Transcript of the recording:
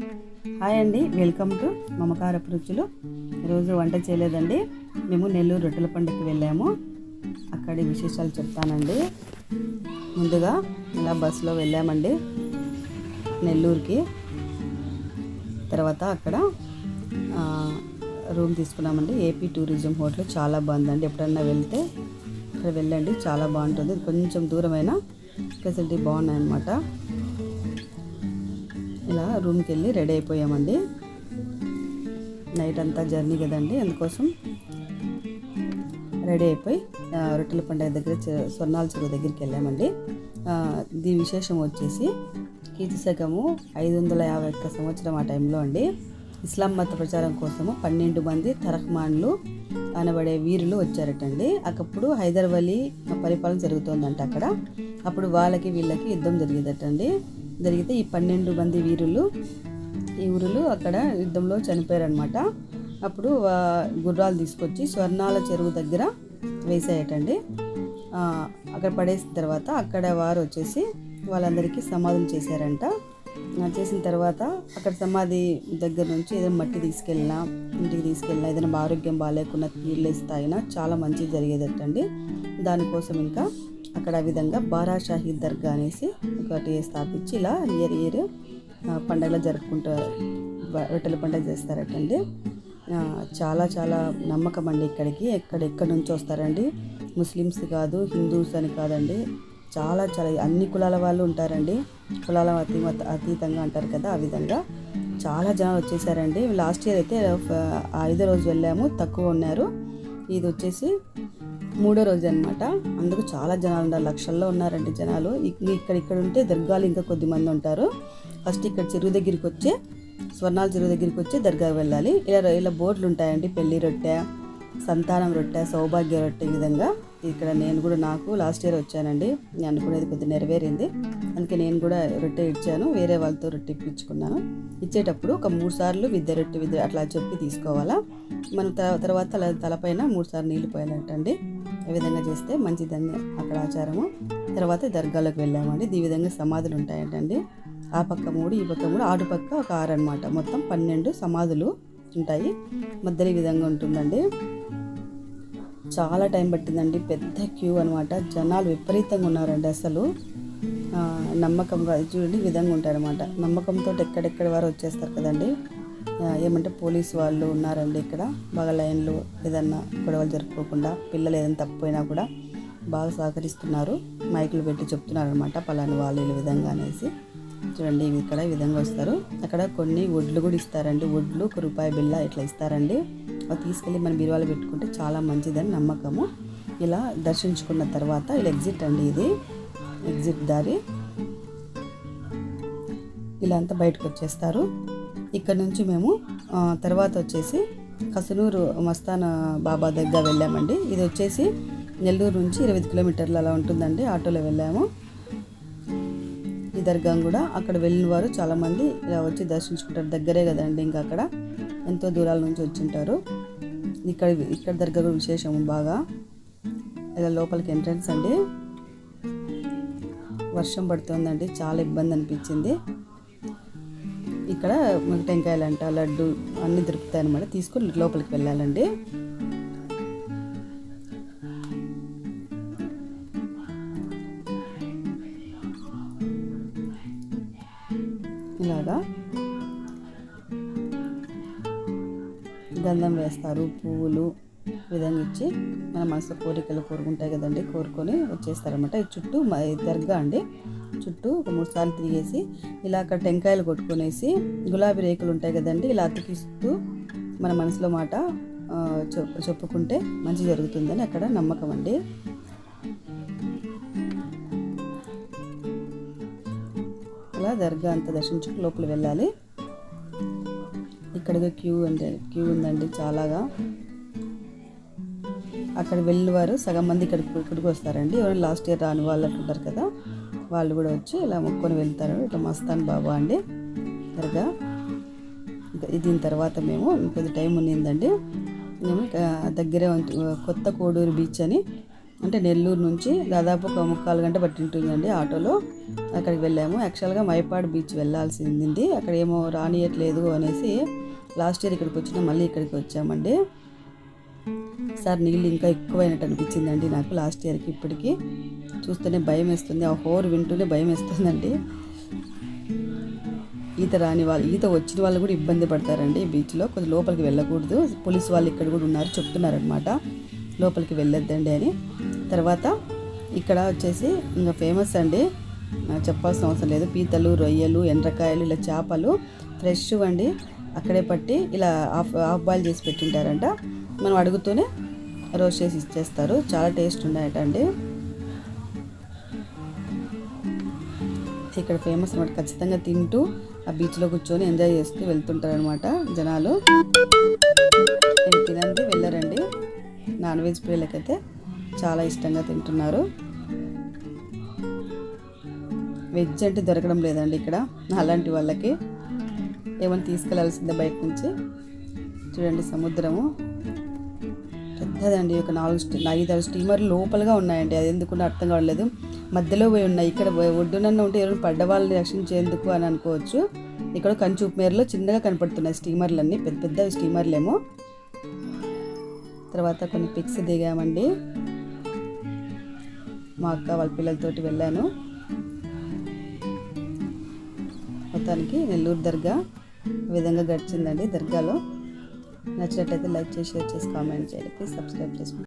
Hi అండి welcome to మమకారపు రుచులు ఈరోజు వంట చేయలేదండి. మేము నెల్లూరు రొట్టెల పండుగకి వెళ్ళాము. అక్కడి విశేషాలు చెప్తానండి. ముందుగా ఇలా బస్సులో వెళ్ళామండి నెల్లూరుకి. తర్వాత అక్కడ రూమ్ తీసుకున్నామండి. ఏపీ టూరిజం హోటల్ చాలా బాగుందండి. ఎప్పుడన్నా వెళ్తే అక్కడ వెళ్ళండి. చాలా బాగుంటుంది. కొంచెం దూరమైన ఫెసిలిటీ బాగున్నాయి అన్నమాట ఇలా రూమ్కి వెళ్ళి రెడీ అయిపోయామండి. నైట్ అంతా జర్నీ కదండి అందుకోసం రెడీ అయిపోయి రొట్టెల పండుగ దగ్గర స్వర్ణాల చెరువు దగ్గరికి వెళ్ళామండి. దీని విశేషం వచ్చేసి కీర్తి శకము ఐదు వందల యాభై ఒక్క సంవత్సరం ఆ టైంలో అండి. ఇస్లాం మత ప్రచారం కోసము పన్నెండు మంది తరహ్మాన్లు అనబడే వీరులు వచ్చారటండి. అప్పుడు హైదర్ అలీ పరిపాలన జరుగుతోందంట అక్కడ. అప్పుడు వాళ్ళకి వీళ్ళకి యుద్ధం జరిగేదటండి. జరిగితే ఈ పన్నెండు మంది వీరులు ఈ ఊరులు అక్కడ యుద్ధంలో చనిపోయారనమాట అప్పుడు వా- గుర్రాలు తీసుకొచ్చి స్వర్ణాల చెరువు దగ్గర వేసాయటండి. అక్కడ పడేసిన తర్వాత అక్కడ వారు వచ్చేసి వాళ్ళందరికీ సమాధులు చేశారంట. చేసిన తర్వాత అక్కడ సమాధి దగ్గర నుంచి ఏదైనా మట్టి తీసుకెళ్ళినా ఇంటికి తీసుకెళ్ళినా ఏదైనా ఆరోగ్యం బాగాలేకుండా నీళ్ళు ఇస్తాయినా చాలా మంచిది జరిగేదటండి. దానికోసం ఇంకా అక్కడ ఆ విధంగా బారా షాహీద్ దర్గా అనేసి ఒకటి స్థాపించి ఇలా ఇయర్ ఇయర్ పండగలు జరుపుకుంటారు బ- రొట్టెల పండుగ చేస్తారటండి. చాలా చాలా నమ్మకం అండి ఇక్కడికి. ఎక్కడ ఎక్కడి నుంచి వస్తారండి? ముస్లిమ్స్ కాదు హిందూస్ అని కాదండి. చాలా చాలా అన్ని కులాల వాళ్ళు ఉంటారండి. కులాల అతీ అతీతంగా అంటారు కదా ఆ విధంగా. చాలా జనాలు వచ్చేసారండి. లాస్ట్ ఇయర్ అయితే ఐదో రోజు వెళ్ళాము. తక్కువ ఉన్నారు. ఇది వచ్చేసి మూడో రోజు అనమాట అందుకు చాలా జనాలు ఉన్నారు. లక్షల్లో ఉన్నారండి జనాలు. ఇక్కడ ఇక్కడ ఉంటే దర్గాలు ఇంకా కొద్ది మంది ఉంటారు. ఫస్ట్ ఇక్కడ చెరువు దగ్గరికి వచ్చి స్వర్ణాల చెరువు దగ్గరికి వచ్చి దర్గాకి వెళ్ళాలి. ఇలా ఇలా బోర్డులు ఉంటాయండి. పెళ్ళి రొట్టె సంతానం రొట్టె సౌభాగ్య రొట్టె ఈ విధంగా. ఇక్కడ నేను కూడా నాకు లాస్ట్ ఇయర్ వచ్చానండి. నేను అనుకునేది కొద్దిగా నెరవేరింది. అందుకే నేను కూడా రొట్టె ఇచ్చాను. వేరే వాళ్ళతో రొట్టె ఇప్పించుకున్నాను. ఇచ్చేటప్పుడు ఒక మూడు సార్లు విద్య రొట్టె విద్య అట్లా చెప్పి తీసుకోవాలా. మనం తర్వాత తల తలపైన మూడు సార్లు నీళ్ళు పోయాలంటండి. ఈ విధంగా చేస్తే మంచిదని అక్కడ ఆచారము. తర్వాత దర్గాలకు వెళ్ళామండి. ఈ విధంగా సమాధులు ఉంటాయంటండి. ఆ పక్క మూడు ఈ పక్క మూడు ఆటు పక్క ఒక ఆరు అనమాట మొత్తం పన్నెండు సమాధులు ఉంటాయి. మధ్యలో ఈ విధంగా ఉంటుందండి. చాలా టైం పట్టిందండి. పెద్ద క్యూ అనమాట జనాలు విపరీతంగా ఉన్నారండి అసలు. ఆ, నమ్మకంగా చూడండి విధంగా ఉంటారనమాట నమ్మకంతో ఎక్కడెక్కడ వారు వచ్చేస్తారు కదండి. ఏమంటే పోలీస్ వాళ్ళు ఉన్నారండి ఇక్కడ. బాగా లైన్లు ఏదన్నా గొడవలు జరుపుకోకుండా పిల్లలు ఏదైనా తప్పిపోయినా కూడా బాగా సహకరిస్తున్నారు. మైకులు పెట్టి చెప్తున్నారు అనమాట పలాని వాళ్ళు ఈ విధంగా అనేసి. చూడండి ఇవి ఇక్కడ ఈ విధంగా వస్తారు. అక్కడ కొన్ని వడ్లు కూడా ఇస్తారండి. వడ్లు ఒక రూపాయి బిల్ల ఇట్లా ఇస్తారండి. అవి తీసుకెళ్ళి మన బీరువాలో పెట్టుకుంటే చాలా మంచిదని నమ్మకము. ఇలా దర్శించుకున్న తర్వాత ఇలా ఎగ్జిట్ అండి ఇది. ఎగ్జిట్ దారి. ఇలా అంతా బయటకు వచ్చేస్తారు. ఇక్కడ నుంచి మేము తర్వాత వచ్చేసి కసనూరు మస్తాన్ బాబా దగ్గర వెళ్ళామండి. ఇది వచ్చేసి నెల్లూరు నుంచి ఇరవై కిలోమీటర్లు అలా ఉంటుందండి. ఆటోలో వెళ్ళాము. ఈ దర్గా కూడా అక్కడ వెళ్ళిన వారు చాలామంది ఇలా వచ్చి దర్శించుకుంటారు. దగ్గరే కదండి ఇంకా అక్కడ. ఎంతో దూరాల నుంచి వచ్చింటారు. ఇక్కడ ఇక్కడ దర్గా కూడా విశేషం బాగా. ఇలా లోపలికి ఎంట్రన్స్ అండి. వర్షం పడుతుందండి. చాలా ఇబ్బంది అనిపించింది. ఇక్కడ మనకి టెంకాయలు అంట లడ్డు అన్నీ దొరుకుతాయి అనమాట తీసుకొని లోపలికి వెళ్ళాలండి. ఇలాగా గంధం వేస్తారు పువ్వులు. విధంగా ఇచ్చి మన మనసు కోరికలు కోరుకుంటాయి కదండి కోరుకొని వచ్చేస్తారనమాట ఈ చుట్టూ మ- దర్గా అండి. చుట్టూ ఒక మూడు సార్లు తిరిగేసి ఇలా అక్కడ టెంకాయలు కొట్టుకునేసి గులాబీ రేకులు ఉంటాయి కదండి ఇలా అతికిస్తూ మన మనసులో మాట చెప్పుకుంటే మంచి జరుగుతుందని అక్కడ నమ్మకం అండి. అలా దర్గా అంతా దర్శించుకు లోపల వెళ్ళాలి. ఇక్కడ క్యూ అంటే క్యూ ఉందండి చాలాగా. అక్కడ వెళ్ళేవారు. సగం మంది ఇక్కడ ఇక్కడికి వస్తారండి. ఎవరైనా లాస్ట్ ఇయర్ రాని వాళ్ళు అంటుంటారు కదా వాళ్ళు కూడా వచ్చి ఇలా మొక్కొని వెళ్తారు. ఇట్లా మస్తాన్ బాబా అండి. దర్గా దీని తర్వాత మేము కొద్ది టైం ఉన్నిందండి మేము దగ్గరే కొత్త కోడూరు బీచ్ అని అంటే నెల్లూరు నుంచి దాదాపు ఒక ముక్కాలు గంట పట్టింటుందండి ఆటోలో. అక్కడికి వెళ్ళాము. యాక్చువల్గా మైపాడు బీచ్ వెళ్ళాల్సింది. అక్కడ ఏమో రానియట్లేదు అనేసి లాస్ట్ ఇయర్ ఇక్కడికి వచ్చినా మళ్ళీ ఇక్కడికి వచ్చామండి. సార్ నీళ్ళు ఇంకా ఎక్కువైనట్టు అనిపించిందండి నాకు లాస్ట్ ఇయర్కి. ఇప్పటికీ చూస్తేనే భయం వేస్తుంది. ఆ హోర్ వింటూనే భయం వేస్తుందండి. ఈత రాని వాళ్ళు ఈత వచ్చిన వాళ్ళు కూడా ఇబ్బంది పడతారండి బీచ్లో. కొద్దిగా లోపలికి వెళ్ళకూడదు. పోలీస్ వాళ్ళు ఇక్కడ కూడా ఉన్నారు చెప్తున్నారనమాట లోపలికి వెళ్ళొద్దండి అని. తర్వాత ఇక్కడ వచ్చేసి ఇంకా ఫేమస్ అండి. చెప్పాల్సిన అవసరం లేదు. పీతలు రొయ్యలు ఎండ్రకాయలు ఇలా చేపలు ఫ్రెష్ అండి. అక్కడే పట్టి ఇలా హాఫ్ హాఫ్ బాయిల్ చేసి పెట్టింటారంట. మనం అడుగుతూనే రోస్ట్ చేసి ఇచ్చేస్తారు. చాలా టేస్ట్ ఉన్నాయట అండి. ఇక్కడ ఫేమస్ అనమాట ఖచ్చితంగా తింటూ ఆ బీచ్లో కూర్చొని ఎంజాయ్ చేస్తూ వెళ్తుంటారనమాట జనాలు. తినండి వెళ్ళారండి. నాన్ వెజ్ ప్రియులకైతే చాలా ఇష్టంగా తింటున్నారు. వెజ్ అంటే దొరకడం లేదండి ఇక్కడ. అలాంటి వాళ్ళకి ఏమైనా తీసుకెళ్ళాల్సిందే బయట నుంచి? చూడండి సముద్రము. పెద్దదండి ఒక నాలుగు స్టీ ఐదారు స్టీమర్లు లోపలగా ఉన్నాయండి. అది ఎందుకు అర్థం కావట్లేదు. మధ్యలో పోయి ఉన్నాయి. ఇక్కడ ఒడ్డునన్న ఉంటే ఎవరైనా పడ్డ వాళ్ళని రక్షించేందుకు అని అనుకోవచ్చు. ఇక్కడ కంచూపు మేరలో చిన్నగా కనపడుతున్నాయి స్టీమర్లు అన్నీ పెద్ద పెద్ద స్టీమర్లేమో. తర్వాత కొన్ని పిక్స్ దిగామండి. మా అక్క వాళ్ళ పిల్లలతోటి వెళ్ళాను. మొత్తానికి నెల్లూరు దర్గా. ఈ విధంగా గడిచిందండి దర్గాలో. నచ్చినట్లయితే లైక్ చేసి షేర్ చేసి కామెంట్ చేయండి. ప్లీజ్ సబ్స్క్రైబ్ చేసుకోండి